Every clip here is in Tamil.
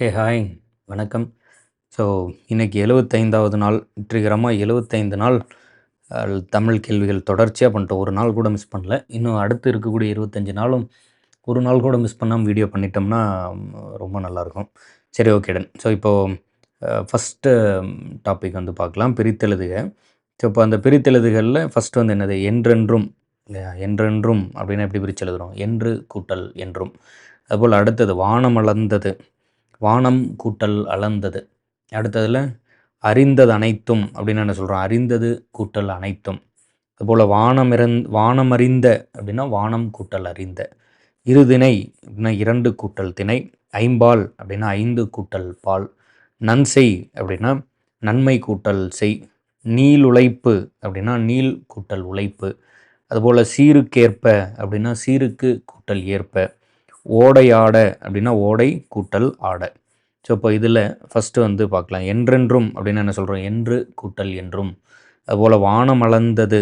ஹே ஹாய் வணக்கம். ஸோ இன்றைக்கி எழுபத்தைந்தாவது நாள். வெற்றிகரமாக எழுபத்தைந்து நாள் தமிழ் கேள்விகள் தொடர்ச்சியாக பண்ணிட்டோம் ஒரு நாள் கூட மிஸ் பண்ணல. இன்னும் அடுத்து இருக்கக்கூடிய இருபத்தஞ்சி நாளும் ஒரு நாள் கூட மிஸ் பண்ணாமல் வீடியோ பண்ணிட்டோம்னா ரொம்ப நல்லாயிருக்கும். சரி ஓகே டன் ஸோ இப்போது ஃபஸ்ட்டு டாபிக் வந்து பார்க்கலாம். பிரித்தெழுதுக. ஸோ இப்போ அந்த பிரித்தெழுதுகளில் ஃபஸ்ட்டு வந்து என்னது? என்றென்றும் இல்லையா? என்றென்றும் அப்படின்னா எப்படி பிரித்து எழுதுகிறோம் என்று கூட்டல் என்றும். அதுபோல் அடுத்தது வானம் அளந்தது வானம் கூட்டல் அளந்தது. அடுத்ததில் அறிந்தது அனைத்தும் அப்படின்னு என்ன சொல்கிறோம் அறிந்தது கூட்டல் அனைத்தும் அதுபோல் வானம் இறந் வானம் அறிந்த அப்படின்னா வானம் கூட்டல் அறிந்த இரு திணை அப்படின்னா இரண்டு கூட்டல் திணை ஐம்பால் அப்படின்னா ஐந்து கூட்டல் பால் நன்செய் அப்படின்னா நன்மை கூட்டல் செய் நீல் உழைப்பு அப்படின்னா நீள் கூட்டல் உழைப்பு அதுபோல் சீருக்கேற்ப அப்படின்னா சீருக்கு கூட்டல் ஏற்ப ஓடை ஆட அப்படின்னா ஓடை கூட்டல் ஆட. ஸோ இப்போ இதில் ஃபஸ்ட்டு வந்து பார்க்கலாம். என்றென்றும் அப்படின்னு என்ன சொல்கிறோம் என்று கூட்டல் என்றும். அதுபோல் வானம் அளந்தது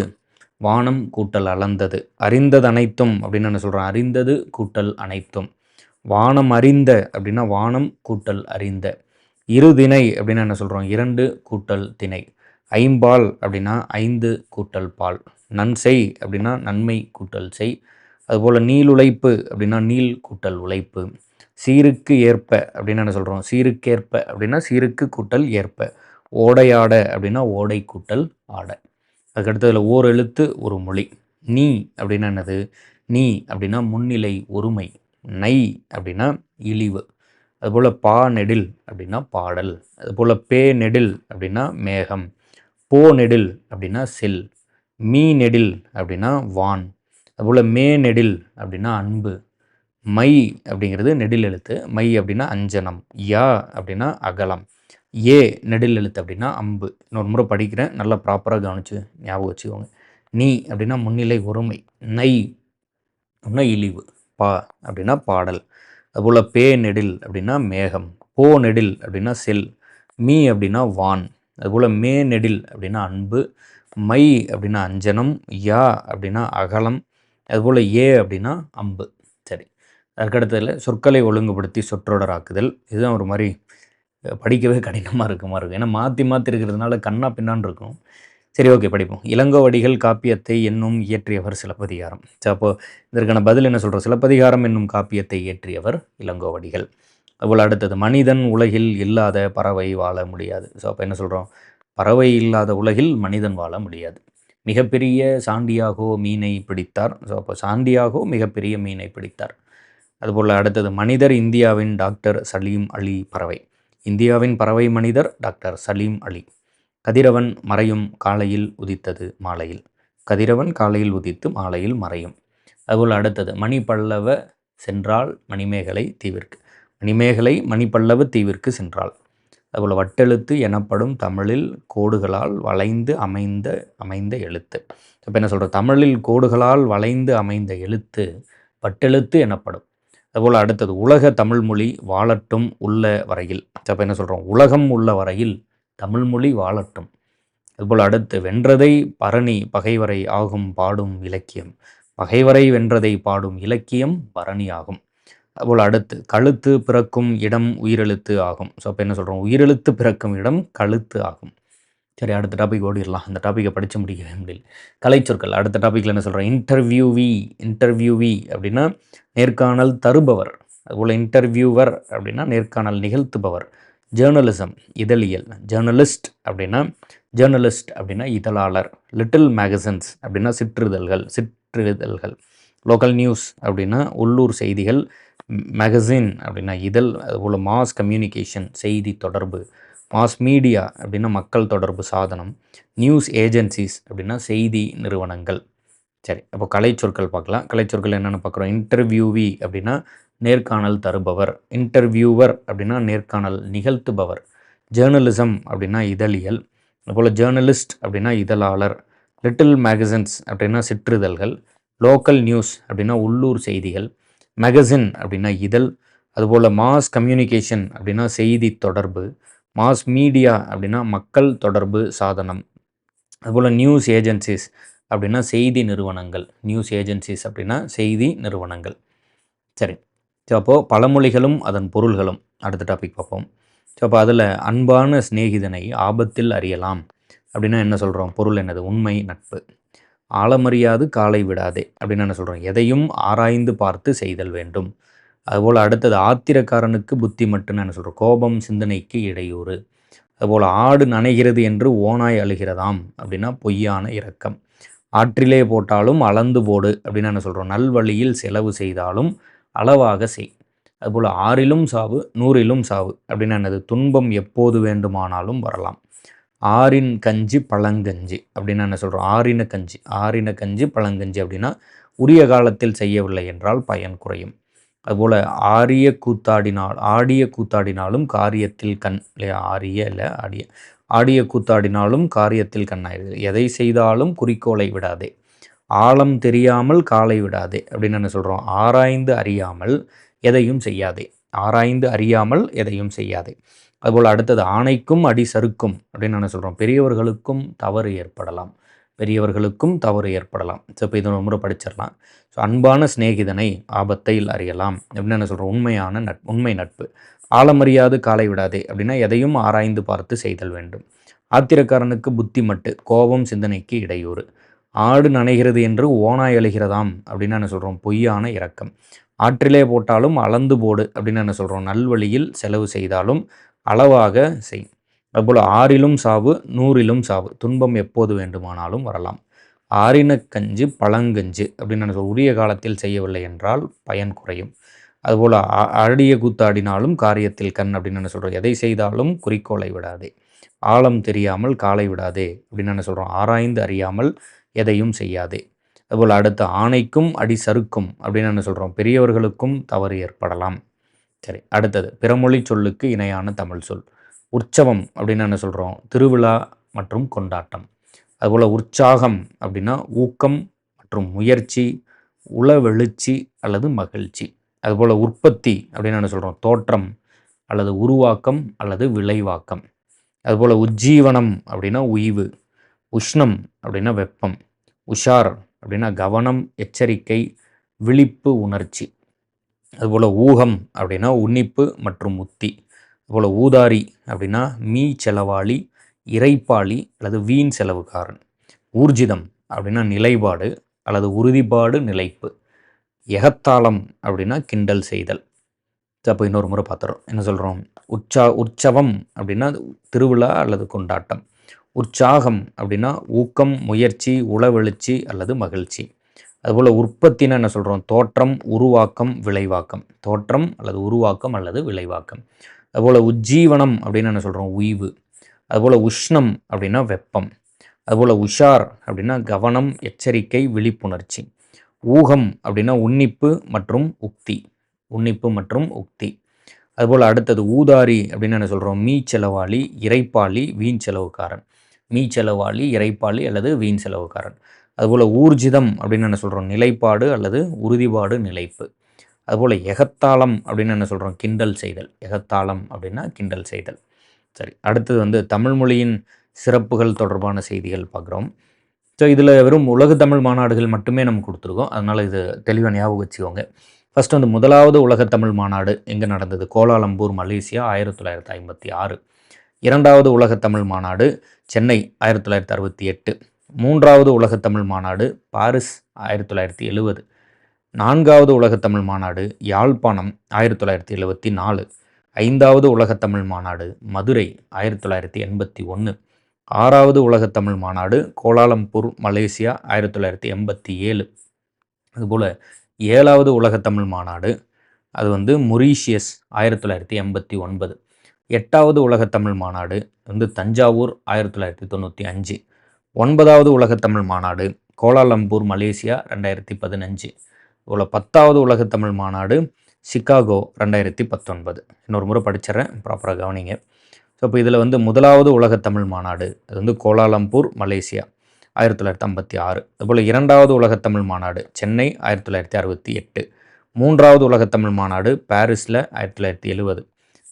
வானம் கூட்டல் அளந்தது. அறிந்தது அனைத்தும் அப்படின்னு என்ன சொல்கிறோம் அறிந்தது கூட்டல் அனைத்தும். வானம் அறிந்த அப்படின்னா வானம் கூட்டல் அறிந்த. இரு திணை அப்படின்னு என்ன சொல்கிறோம் இரண்டு கூட்டல் திணை. ஐம்பால் அப்படின்னா ஐந்து கூட்டல் பால். நன்செய் அப்படின்னா நன்மை கூட்டல் செய். அதுபோல் நீள் உழைப்பு அப்படின்னா நீள் கூட்டல் உழைப்பு. சீருக்கு ஏற்ப அப்படின்னு என்ன சொல்கிறோம் சீருக்கேற்ப அப்படின்னா சீருக்கு கூட்டல் ஏற்ப. ஓடையாட அப்படின்னா ஓடை கூட்டல் ஆட. அதுக்கடுத்ததில் ஓர் எழுத்து ஒரு மொழி. நீ அப்படின்னா என்னது? நீ அப்படின்னா முன்னிலை ஒருமை. நை அப்படின்னா இழிவு. அதுபோல் பா நெடில் அப்படின்னா பாடல். அதுபோல் பே நெடில் அப்படின்னா மேகம். போ நெடில் அப்படின்னா செல். மீ நெடில் அப்படின்னா வான். அதுபோல் மே நெடில் அப்படின்னா அன்பு. மை அப்படிங்கிறது நெடில் எழுத்து. மை அப்படின்னா அஞ்சனம். யா அப்படின்னா அகலம். ஏ நெடில் எழுத்து அப்படின்னா அம்பு. இன்னொரு முறை படிக்கிறேன். நல்லா ப்ராப்பராக கவனிச்சு ஞாபகம் வச்சுக்கோங்க. நீ அப்படின்னா முன்னிலை ஒருமை. நை அப்படின்னா இழிவு. பா அப்படின்னா பாடல். அதுபோல் பே நெடில் அப்படின்னா மேகம். போ நெடில் அப்படின்னா செல். மீ அப்படின்னா வான். அதுபோல் மே நெடில் அப்படின்னா அன்பு. மை அப்படின்னா அஞ்சனம். யா அப்படின்னா அகலம். அதுபோல் ஏ அப்படின்னா அம்பு. சரி. அதுக்கடுத்ததில் சொற்களை ஒழுங்குபடுத்தி சொற்றொடராக்குதல். இதுதான் ஒரு மாதிரி படிக்கவே கடினமாக இருக்க மாதிரி இருக்கும் ஏன்னா மாற்றி மாற்றி இருக்கிறதுனால கண்ணா பின்னான் இருக்கும். சரி ஓகே படிப்போம். இளங்கோவடிகள் காப்பியத்தை என்னும் இயற்றியவர் சிலப்பதிகாரம். ஸோ அப்போது இதற்கான பதில் என்ன சொல்கிறோம் சிலப்பதிகாரம் என்னும் காப்பியத்தை இயற்றியவர் இளங்கோவடிகள் அதுபோல் அடுத்தது மனிதன் உலகில் இல்லாத பறவை வாழ முடியாது. ஸோ அப்போ என்ன சொல்கிறோம் பறவை இல்லாத உலகில் மனிதன் வாழ முடியாது. மிகப்பெரிய சாண்டியாகோ மீனை பிடித்தார். ஸோ அப்போ சாண்டியாகோ மிகப்பெரிய மீனை பிடித்தார். அதுபோல் அடுத்தது மனிதர் இந்தியாவின் டாக்டர் சலீம் அலி பறவை. இந்தியாவின் பறவை மனிதர் டாக்டர் சலீம் அலி. கதிரவன் மறையும் காலையில் உதித்தது மாலையில். கதிரவன் காலையில் உதித்து மாலையில் மறையும். அதுபோல் அடுத்தது மணி பல்லவ சென்றால் மணிமேகலை தீவிற்கு. மணிமேகலை மணிப்பல்லவ தீவிற்கு சென்றாள். அதுபோல் வட்டெழுத்து எனப்படும் தமிழில் கோடுகளால் வளைந்து அமைந்த அமைந்த எழுத்து. இப்போ என்ன சொல்கிற தமிழில் கோடுகளால் வளைந்து அமைந்த எழுத்து வட்டெழுத்து எனப்படும். அதுபோல் அடுத்தது உலக தமிழ்மொழி வாழட்டும் உள்ள வரையில். அப்போ என்ன சொல்கிறோம் உலகம் உள்ள வரையில் தமிழ்மொழி வாழட்டும். அதுபோல் அடுத்து வென்றதை பரணி பகைவரை ஆகும் பாடும் இலக்கியம். பகைவரை வென்றதை பாடும் இலக்கியம் பரணி ஆகும் அதுபோல் அடுத்து கழுத்து பிறக்கும் இடம் உயிரெழுத்து ஆகும். ஸோ அப்போ என்ன சொல்கிறோம் உயிரெழுத்து பிறக்கும் இடம் கழுத்து ஆகும். சரி அடுத்த டாபிக் ஓடிடலாம். அந்த டாப்பிக்கை படித்து முடிக்கவே முடியல. கலைச்சொற்கள் அடுத்த டாப்பிக்கில் என்ன சொல்கிறோம் இன்டர்வியூவி இன்டர்வியூவி அப்படின்னா நேர்காணல் தருபவர். அதுபோல் இன்டர்வியூவர் அப்படின்னா நேர்காணல் நிகழ்த்துபவர். ஜேர்னலிசம் இதழியல். ஜேர்னலிஸ்ட் அப்படின்னா ஜேர்னலிஸ்ட் அப்படின்னா இதழாளர். லிட்டில் மேகசின்ஸ் அப்படின்னா சிற்றிதழ்கள் சிற்றிதழ்கள். லோக்கல் நியூஸ் அப்படின்னா உள்ளூர் செய்திகள். மேகசின் அப்படின்னா இதழ் அதுபோல் மாஸ் கம்யூனிகேஷன் செய்தி தொடர்பு மாஸ் மீடியா அப்படின்னா மக்கள் தொடர்பு சாதனம் நியூஸ் ஏஜென்சிஸ் அப்படின்னா செய்தி நிறுவனங்கள். சரி அப்போ கலை சொற்கள் பார்க்கலாம். கலை சொற்கள் என்னென்னு பார்க்குறோம். இன்டர்வியூவி அப்படின்னா நேர்காணல் தருபவர். இன்டர்வியூவர் அப்படின்னா நேர்காணல் நிகழ்த்துபவர். ஜேர்னலிசம் அப்படின்னா இதழியல். அதுபோல் ஜேர்னலிஸ்ட் அப்படின்னா இதழாளர். லிட்டில் மேகசின்ஸ் அப்படின்னா சிற்றிதழ்கள் லோக்கல் நியூஸ் அப்படின்னா உள்ளூர் செய்திகள். மேகசின் அப்படின்னா இதழ் அதுபோல் மாஸ் கம்யூனிகேஷன் அப்படின்னா செய்தி தொடர்பு மாஸ் மீடியா அப்படின்னா மக்கள் தொடர்பு சாதனம் அதுபோல் நியூஸ் ஏஜென்சிஸ் அப்படின்னா செய்தி நிறுவனங்கள் நியூஸ் ஏஜென்சிஸ் அப்படின்னா செய்தி நிறுவனங்கள். சரி ஸோ அப்போது பழமொழிகளும் அதன் பொருள்களும் அடுத்த டாபிக் பார்ப்போம். ஸோ அப்போ அதில் அன்பான சிநேகிதனை ஆபத்தில் அறியலாம் அப்படின்னா என்ன சொல்கிறோம் பொருள் என்னது? உண்மை நட்பு. ஆழமறியாது காலை விடாதே அப்படின்னு என்ன சொல்கிறோம் எதையும் ஆராய்ந்து பார்த்து செய்தல் வேண்டும். அதுபோல் அடுத்தது ஆத்திரக்காரனுக்கு புத்தி மட்டும்னு என்ன சொல்கிறோம் கோபம் சிந்தனைக்கு இடையூறு. அதுபோல் ஆடு நனைகிறது என்று ஓனாய் அழுகிறதாம் அப்படின்னா பொய்யான இரக்கம். ஆற்றிலே போட்டாலும் அளந்து போடு அப்படின்னு என்ன சொல்கிறோம் நல்வழியில் செலவு செய்தாலும் அளவாக செய். அதுபோல் ஆறிலும் சாவு நூறிலும் சாவு அப்படின்னு என்னது? துன்பம் எப்போது வேண்டுமானாலும் வரலாம். ஆறின் கஞ்சி பழங்கஞ்சி அப்படின்னு என்ன சொல்கிறோம் ஆறின கஞ்சி. ஆறின கஞ்சி பழங்கஞ்சி அப்படின்னா உரிய காலத்தில் செய்யவில்லை என்றால் பயன் குறையும். அதுபோல் ஆரிய கூத்தாடினால் ஆடிய கூத்தாடினாலும் காரியத்தில் கண் இல்லையா? ஆரிய இல்லை ஆடிய ஆடிய கூத்தாடினாலும் காரியத்தில் கண்ணாயிருது எதை செய்தாலும் குறிக்கோளை விடாதே. ஆழம் தெரியாமல் காலை விடாதே அப்படின்னு என்ன சொல்கிறோம் ஆராய்ந்து அறியாமல் எதையும் செய்யாதே. ஆராய்ந்து அறியாமல் எதையும் செய்யாதே. அதுபோல் அடுத்தது ஆணைக்கும் அடி சறுக்கும் அப்படின்னு நான் சொல்கிறோம் பெரியவர்களுக்கும் தவறு ஏற்படலாம். பெரியவர்களுக்கும் தவறு ஏற்படலாம். ஸோ இப்போ இதை முறை படிச்சிடலாம். ஸோ அன்பான சிநேகிதனை ஆபத்தையில் அறியலாம் அப்படின்னு என்ன சொல்கிறோம் உண்மையான நட் உண்மை நட்பு. ஆழமறியாது காலை விடாதே அப்படின்னா எதையும் ஆராய்ந்து பார்த்து செய்தல் வேண்டும். ஆத்திரக்காரனுக்கு புத்தி மட்டு கோபம் சிந்தனைக்கு இடையூறு. ஆடு நனைகிறது என்று ஓனாய் அழுகிறதாம் அப்படின்னு என்ன சொல்கிறோம் பொய்யான இரக்கம். ஆற்றிலே போட்டாலும் அளந்து போடு அப்படின்னு என்ன சொல்கிறோம் நல்வழியில் செலவு செய்தாலும் அளவாக செய். அதுபோல் ஆறிலும் சாவு நூறிலும் சாவு. துன்பம் எப்போது வேண்டுமானாலும் வரலாம். ஆறின கஞ்சு பழங்கஞ்சு அப்படின்னு உரிய காலத்தில் செய்யவில்லை என்றால் பயன் குறையும். அதுபோல் அடிய கூத்தாடினாலும் காரியத்தில் கண் அப்படின்னு என்ன சொல்கிறோம் எதை செய்தாலும் குறிக்கோளை விடாதே. ஆழம் தெரியாமல் காலை விடாதே அப்படின்னு என்ன சொல்கிறோம் ஆராய்ந்து அறியாமல் எதையும் செய்யாதே. அதுபோல் அடுத்த ஆணைக்கும் அடி சறுக்கும் அப்படின்னு என்ன சொல்கிறோம் பெரியவர்களுக்கும் தவறு ஏற்படலாம். சரி அடுத்தது பிறமொழி சொல்லுக்கு இணையான தமிழ் சொல். உற்சவம் அப்படின்னு என்ன சொல்கிறோம் திருவிழா மற்றும் கொண்டாட்டம். அதுபோல் உற்சாகம் அப்படின்னா ஊக்கம் மற்றும் முயற்சி உளவெழுச்சி அல்லது மகிழ்ச்சி. அதுபோல் உற்பத்தி அப்படின்னு என்ன சொல்கிறோம் தோற்றம் அல்லது உருவாக்கம் அல்லது விளைவாக்கம். அதுபோல் உஜ்ஜீவனம் அப்படின்னா உய்வு. உஷ்ணம் அப்படின்னா வெப்பம். உஷார் அப்படின்னா கவனம் எச்சரிக்கை விழிப்பு உணர்ச்சி. அதுபோல் ஊகம் அப்படின்னா உன்னிப்பு மற்றும் உத்தி. அதுபோல் ஊதாரி அப்படின்னா மீ செலவாளி இறைப்பாளி அல்லது வீண் செலவுக்காரன். ஊர்ஜிதம் அப்படின்னா நிலைப்பாடு அல்லது உறுதிப்பாடு நிலைப்பு. எகத்தாளம் அப்படின்னா கிண்டல் செய்தல். அப்போ இன்னொரு முறை பார்த்துறோம். என்ன சொல்கிறோம் உற்சா உற்சவம் அப்படின்னா திருவிழா அல்லது கொண்டாட்டம். உற்சாகம் அப்படின்னா ஊக்கம் முயற்சி உளவெழுச்சி அல்லது மகிழ்ச்சி. அதுபோல் உற்பத்தின்னு என்ன சொல்கிறோம் தோற்றம் உருவாக்கம் விளைவாக்கம். தோற்றம் அல்லது உருவாக்கம் அல்லது விளைவாக்கம். அதுபோல் உஜ்ஜீவனம் அப்படின்னு என்ன சொல்கிறோம் உய்வு. அதுபோல் உஷ்ணம் அப்படின்னா வெப்பம். அதுபோல் உஷார் அப்படின்னா கவனம் எச்சரிக்கை விழிப்புணர்ச்சி. ஊகம் அப்படின்னா உன்னிப்பு மற்றும் உக்தி. உன்னிப்பு மற்றும் உக்தி. அதுபோல் அடுத்தது ஊதாரி அப்படின்னு என்ன சொல்கிறோம் மீ செலவாளி இறைப்பாளி வீண் செலவுக்காரன். மீ செலவாளி இறைப்பாளி அல்லது வீண் செலவுக்காரன். அதுபோல் ஊர்ஜிதம் அப்படின்னு என்ன சொல்கிறோம் நிலைப்பாடு அல்லது உறுதிப்பாடு நிலைப்பு. அதுபோல் எகத்தாளம் அப்படின்னு என்ன சொல்கிறோம் கிண்டல் செய்தல். எகத்தாளம் அப்படின்னா கிண்டல் செய்தல். சரி அடுத்தது வந்து தமிழ் மொழியின் சிறப்புகள் தொடர்பான செய்திகள் பார்க்குறோம். ஸோ இதில் வெறும் உலக தமிழ் மாநாடுகள் மட்டுமே நம்ம கொடுத்துருக்கோம். அதனால் இது தெளிவாக ஞாபகம் வச்சுக்கோங்க. ஃபஸ்ட் வந்து முதலாவது உலக தமிழ் மாநாடு எங்கே நடந்தது? கோலாலம்பூர் மலேசியா ஆயிரத்தி தொள்ளாயிரத்தி ஐம்பத்தி ஆறு. இரண்டாவது உலக தமிழ் மாநாடு சென்னை ஆயிரத்தி தொள்ளாயிரத்தி அறுபத்தி எட்டு. மூன்றாவது உலகத்தமிழ் மாநாடு பாரிஸ் ஆயிரத்தி தொள்ளாயிரத்தி எழுபது. நான்காவது உலகத்தமிழ் மாநாடு யாழ்ப்பாணம் ஆயிரத்தி தொள்ளாயிரத்தி எழுபத்தி நாலு. ஐந்தாவது உலகத்தமிழ் மாநாடு மதுரை ஆயிரத்தி தொள்ளாயிரத்தி எண்பத்தி ஒன்று. ஆறாவது உலகத்தமிழ் மாநாடு கோலாலம்பூர் மலேசியா ஆயிரத்தி தொள்ளாயிரத்தி எண்பத்தி ஏழு. அதுபோல் ஏழாவது உலகத்தமிழ் மாநாடு அது வந்து மொரீஷியஸ் ஆயிரத்தி தொள்ளாயிரத்தி எண்பத்தி ஒன்பது. எட்டாவது உலகத்தமிழ் மாநாடு வந்து தஞ்சாவூர் ஆயிரத்தி தொள்ளாயிரத்தி தொண்ணூற்றி அஞ்சு. ஒன்பதாவது உலகத்தமிழ் மாநாடு கோலாலம்பூர் மலேசியா ரெண்டாயிரத்தி பதினஞ்சு. இவ்வளோ பத்தாவது உலகத்தமிழ் மாநாடு சிக்காகோ ரெண்டாயிரத்தி பத்தொன்பது. இன்னொரு முறை படிச்சிடறேன் ப்ராப்பராக கவனிங்க. ஸோ இப்போ இதில் வந்து முதலாவது உலகத்தமிழ் மாநாடு அது வந்து கோலாலம்பூர் மலேசியா ஆயிரத்தி தொள்ளாயிரத்தி ஐம்பத்தி ஆறு. அதுபோல் இரண்டாவது உலகத்தமிழ் மாநாடு சென்னை ஆயிரத்தி தொள்ளாயிரத்தி அறுபத்தி எட்டு. மூன்றாவது உலகத்தமிழ் மாநாடு பாரிஸில் ஆயிரத்தி தொள்ளாயிரத்தி எழுபது.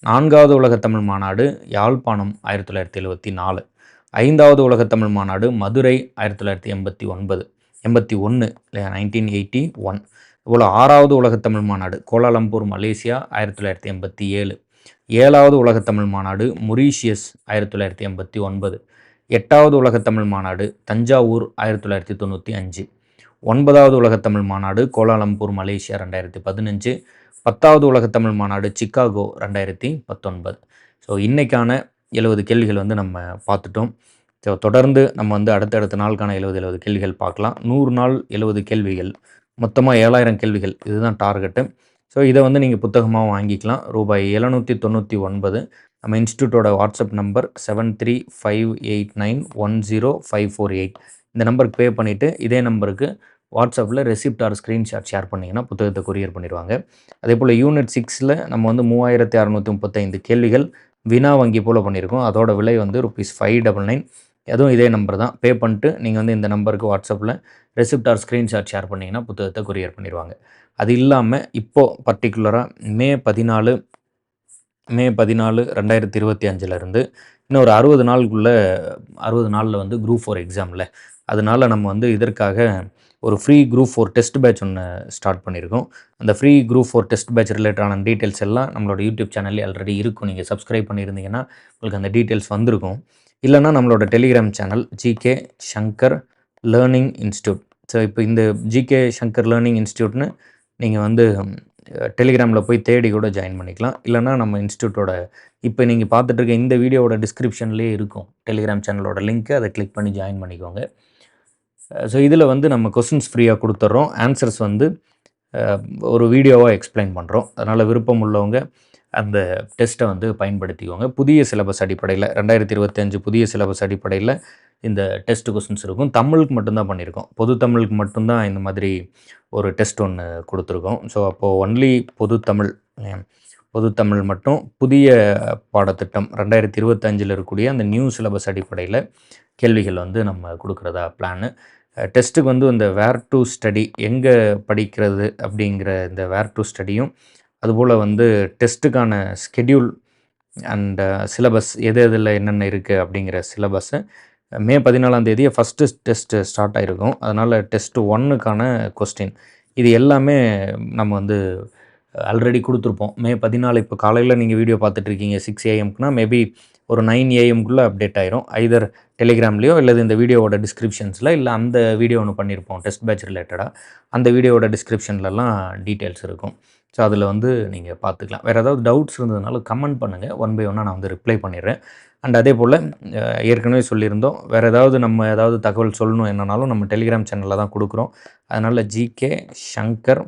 நான்காவது உலகத்தமிழ் மாநாடு யாழ்ப்பாணம் ஆயிரத்தி தொள்ளாயிரத்தி எழுபத்தி நாலு. ஐந்தாவது உலகத்தமிழ் மாநாடு மதுரை ஆயிரத்தி தொள்ளாயிரத்தி எண்பத்தி ஒன்பது எண்பத்தி ஒன்று இல்லையா நைன்டீன் எயிட்டி ஒன் இவ்வளோ ஆறாவது உலகத்தமிழ் மாநாடு கோலாலம்பூர் மலேசியா ஆயிரத்தி தொள்ளாயிரத்தி எண்பத்தி ஏழு. ஏழாவது உலகத்தமிழ் மாநாடு மொரீஷியஸ் ஆயிரத்தி தொள்ளாயிரத்தி எண்பத்தி ஒன்பது. எட்டாவது உலகத்தமிழ் மாநாடு தஞ்சாவூர் ஆயிரத்தி தொள்ளாயிரத்தி தொண்ணூற்றி அஞ்சு. ஒன்பதாவது உலகத்தமிழ் மாநாடு கோலாலம்பூர் மலேசியா ரெண்டாயிரத்தி பதினஞ்சு. பத்தாவது உலகத்தமிழ் மாநாடு சிக்காகோ ரெண்டாயிரத்தி பத்தொன்பது. ஸோ இன்றைக்கான எழுபது கேள்விகள் வந்து நம்ம பார்த்துட்டோம். ஸோ தொடர்ந்து நம்ம வந்து அடுத்தடுத்த நாளுக்கான எழுபது எழுபது கேள்விகள் பார்க்கலாம். நூறு நாள் எழுபது கேள்விகள். மொத்தமாக ஏழாயிரம் கேள்விகள். இதுதான் டார்கெட்டு. ஸோ இதை வந்து நீங்கள் புத்தகமாக வாங்கிக்கலாம். ரூபாய் எழுநூற்றி தொண்ணூற்றி ஒன்பது. நம்ம இன்ஸ்டியூட்டோட WhatsApp number seven three five eight nine one zero five four eight இந்த நம்பருக்கு பே பண்ணிவிட்டு இதே நம்பருக்கு வாட்ஸ்அப்பில் ரெசிப்ட் ஆர் ஸ்க்ரீன்ஷாட் ஷேர் பண்ணிங்கன்னா புத்தகத்தை கொரியர் பண்ணிடுவாங்க. அதே போல் யூனிட் சிக்ஸில் நம்ம வந்து மூவாயிரத்தி அறநூற்றி முப்பத்தைந்து கேள்விகள் வினா வங்கி போல் பண்ணியிருக்கோம். அதோட விலை வந்து ருபீஸ் ஃபைவ் டபுள் நைன் அதுவும் இதே நம்பர் தான். பே பண்ணிட்டு நீங்கள் வந்து இந்த நம்பருக்கு வாட்ஸ்அப்பில் ரெசிப்ட் ஆர் ஸ்க்ரீன்ஷாட் ஷேர் பண்ணிங்கன்னா புத்தகத்தை கொரியர் பண்ணிடுவாங்க. அது இல்லாமல் இப்போது பர்டிகுலராக மே பதினாலு மே பதினாலு ரெண்டாயிரத்தி இருபத்தி அஞ்சுலேருந்து இன்னும் ஒரு அறுபது நாளுக்குள்ளே அறுபது நாளில் வந்து குரூப் ஃபோர் எக்ஸாமில் அதனால் நம்ம வந்து இதற்காக ஒரு free group four test batch ஒன்று ஸ்டார்ட் பண்ணியிருக்கோம். அந்த free group four test batch ரிலேட்டடான டீட்டெயில்ஸ் எல்லாம் நம்மளோட யூடியூப் சேனல்லே ஆல்ரெடி இருக்கும். நீங்கள் சப்ஸ்கிரைப் பண்ணியிருந்தீங்கன்னா உங்களுக்கு அந்த டீட்டெயில்ஸ் வந்திருக்கும். இல்லைனா நம்மளோட Telegram channel GK Shankar learning institute so இப்போ இந்த ஜிகே சங்கர் லேர்னிங் இன்ஸ்டியூட்னு நீங்கள் வந்து டெலிகிராமில் போய் தேடி கூட ஜாயின் பண்ணிக்கலாம். இல்லைனா நம்ம இன்ஸ்டியூட்டோட இப்போ நீங்கள் பார்த்துட்டு இருக்க இந்த வீடியோவோட டிஸ்கிரிப்ஷன்லேயே இருக்கும். டெலிகிராம் சேனலோட லிங்க்கு அதை கிளிக் பண்ணி ஜாயின் பண்ணிக்கோங்க. ஸோ இதில் வந்து நம்ம கொஸ்டின்ஸ் ஃப்ரீயாக கொடுத்துட்றோம் ஆன்சர்ஸ் வந்து ஒரு வீடியோவாக எக்ஸ்பிளைன் பண்ணுறோம் அதனால் விருப்பம் உள்ளவங்க அந்த டெஸ்ட்டை வந்து பயன்படுத்திக்கோங்க. புதிய சிலபஸ் அடிப்படையில் ரெண்டாயிரத்தி இருபத்தஞ்சு புதிய சிலபஸ் அடிப்படையில் இந்த டெஸ்ட் கொஸ்டின்ஸ் இருக்கும். தமிழுக்கு மட்டும்தான் பண்ணியிருக்கோம். பொது தமிழுக்கு மட்டும்தான் இந்த மாதிரி ஒரு டெஸ்ட் ஒன்று கொடுத்துருக்கோம். ஸோ அப்போது ஒன்லி பொது தமிழ் பொது தமிழ் மட்டும் புதிய பாடத்திட்டம் ரெண்டாயிரத்தி இருபத்தஞ்சில் இருக்கக்கூடிய அந்த நியூ சிலபஸ் அடிப்படையில் கேள்விகள் வந்து நம்ம கொடுக்குறதா பிளானு டெஸ்ட்டுக்கு வந்து இந்த வேர் டு ஸ்டடி எங்கே படிக்கிறது அப்படிங்கிற இந்த வேர் டு ஸ்டடியும் அதுபோல் வந்து டெஸ்ட்டுக்கான ஸ்கெடியூல் அண்ட் சிலபஸ் எது எதில் என்னென்ன இருக்குது அப்படிங்கிற சிலபஸ்ஸு மே பதினாலாம் தேதியை ஃபஸ்ட்டு டெஸ்ட்டு ஸ்டார்ட் ஆகிருக்கும் அதனால் டெஸ்ட்டு ஒன்னுக்கான கொஸ்டின் இது எல்லாமே நம்ம வந்து ஆல்ரெடி கொடுத்துருப்போம். மே பதினாலு இப்போ காலையில் நீங்கள் வீடியோ பார்த்துட்ருக்கீங்க சிக்ஸ் ஏஎம்க்குனா மேபி ஒரு நைன் ஏஎம்குள்ளே அப்டேட் ஆயிரும். ஐதர் டெலிகிராம்லேயோ இல்லை இந்த வீடியோவோட டிஸ்கிரிப்ஷன்ஸில் இல்லை அந்த வீடியோ ஒன்று பண்ணியிருப்போம் டெஸ்ட் பேட்ச் ரிலேட்டடாக அந்த வீடியோவோட டிஸ்கிரிப்ஷன்லலாம் டீட்டெயில்ஸ் இருக்கும். ஸோ அதில் வந்து நீங்கள் பார்த்துக்கலாம். வேறு ஏதாவது டவுட்ஸ் இருந்ததுனால கமெண்ட் பண்ணுங்கள் ஒன் பை ஒன்னாக நான் வந்து ரிப்ளை பண்ணிடுறேன். அண்ட் அதே போல் ஏற்கனவே சொல்லியிருந்தோம் வேறு ஏதாவது நம்ம ஏதாவது தகவல் சொல்லணும் என்னன்னாலும் நம்ம டெலிகிராம் சேனலில் தான் கொடுக்குறோம். அதனால் ஜிகே ஷங்கர்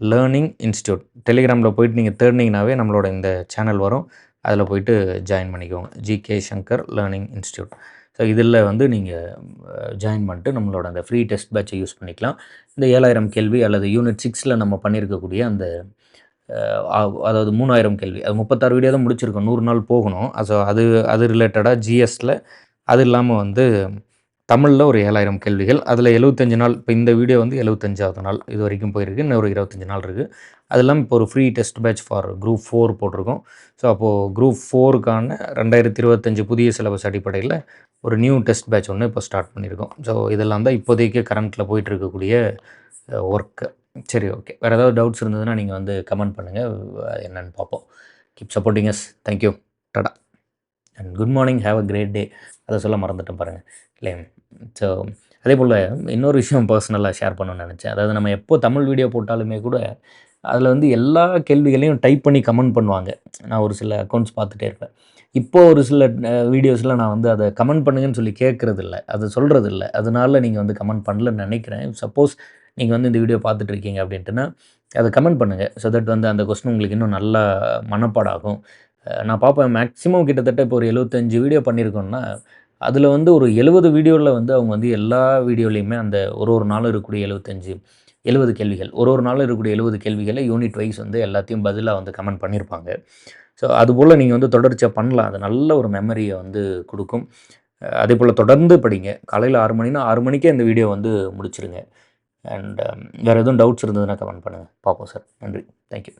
லேர்னிங் இன்ஸ்டியூட் டெலிகிராமில் போயிட்டு நீங்கள் தேடினீங்கனாவே நம்மளோட இந்த சேனல் வரும். அதில் போயிட்டு ஜாயின் பண்ணிக்கோங்க. GK Shankar learning institute so இதில் வந்து நீங்கள் ஜாயின் பண்ணிட்டு நம்மளோட அந்த ஃப்ரீ டெஸ்ட் பேட்சை யூஸ் பண்ணிக்கலாம். இந்த ஏழாயிரம் கேள்வி அல்லது யூனிட் சிக்ஸில் நம்ம பண்ணியிருக்கக்கூடிய அந்த அதாவது மூணாயிரம் கேள்வி. அது முப்பத்தாறு வீடியோ தான் முடிச்சிருக்கோம். நூறு நாள் போகணும். ஸோ அது அது ரிலேட்டடாக ஜிஎஸ்சில் அது இல்லாமல் வந்து தமிழில் ஒரு ஏழாயிரம் கேள்விகள். அதில் எழுபத்தஞ்சு நாள் இப்போ இந்த வீடியோ வந்து எழுபத்தஞ்சாவது நாள் இது வரைக்கும் போயிருக்கு. இன்னும் ஒரு இருபத்தஞ்சி நாள் இருக்குது அது இல்லாமல் இப்போ ஒரு free test batch for group four போட்டிருக்கோம். ஸோ அப்போது குரூப் ஃபோருக்கான ரெண்டாயிரத்தி இருபத்தஞ்சு புதிய சிலபஸ் அடிப்படையில் ஒரு நியூ டெஸ்ட் பேட்ச் ஒன்று இப்போ ஸ்டார்ட் பண்ணியிருக்கோம். ஸோ இதெல்லாம் தான் இப்போதைக்கு கரண்ட்டில் போயிட்டுருக்கக்கூடிய ஒர்க்கு சரி ஓகே வேறு ஏதாவது டவுட்ஸ் இருந்ததுன்னா நீங்கள் வந்து கமெண்ட் பண்ணுங்கள் என்னென்னு பார்ப்போம். Keep supporting us thank you tata and good morning have a great day அதை சொல்ல மறந்துட்டேன் பாருங்கள் இல்லையா? ஸோ அதே போல் இன்னொரு விஷயம் பர்சனலாக ஷேர் பண்ணணும்னு நினச்சேன். அதாவது நம்ம எப்போ தமிழ் வீடியோ போட்டாலுமே கூட அதில் வந்து எல்லா கேள்விகளையும் டைப் பண்ணி கமெண்ட் பண்ணுவாங்க. நான் ஒரு சில அக்கௌண்ட்ஸ் பார்த்துட்டே இருப்பேன். இப்போது ஒரு சில வீடியோஸில் நான் வந்து அதை கமெண்ட் பண்ணுங்கன்னு சொல்லி கேட்குறது இல்லை அதை சொல்கிறது இல்லை அதனால நீங்கள் வந்து கமெண்ட் பண்ணலன்னு நினைக்கிறேன். சப்போஸ் நீங்கள் வந்து இந்த வீடியோ பார்த்துட்ருக்கீங்க அப்படின்ட்டுனா அதை கமெண்ட் பண்ணுங்கள் ஸோ தட் வந்து அந்த கொஸ்டின் உங்களுக்கு இன்னும் நல்லா மனப்பாடாகும். நான் பார்ப்பேன். மேக்ஸிமம் கிட்டத்தட்ட இப்போ ஒரு எழுபத்தஞ்சு வீடியோ பண்ணியிருக்கோன்னா அதில் வந்து ஒரு எழுபது வீடியோவில் வந்து அவங்க வந்து எல்லா வீடியோலையுமே அந்த ஒரு ஒரு நாளும் இருக்கக்கூடிய எழுபத்தஞ்சு எழுபது கேள்விகள் ஒரு ஒரு நாளும் இருக்கக்கூடிய எழுபது கேள்விகளை யூனிட் வைஸ் வந்து எல்லாத்தையும் பதிலாக வந்து கமெண்ட் பண்ணியிருப்பாங்க ஸோ அதுபோல் நீங்கள் வந்து தொடர்ச்சியாக பண்ணலாம். அது நல்ல ஒரு மெமரியை வந்து கொடுக்கும். அதே போல் தொடர்ந்து படிங்க. காலையில் ஆறு மணினா ஆறு மணிக்கே இந்த வீடியோ வந்து முடிச்சிருங்க. அண்ட் um, வேறு எதுவும் டவுட்ஸ் இருந்ததுன்னா கமெண்ட் பண்ணுங்கள் பார்ப்போம் சார் நன்றி. தேங்க்யூ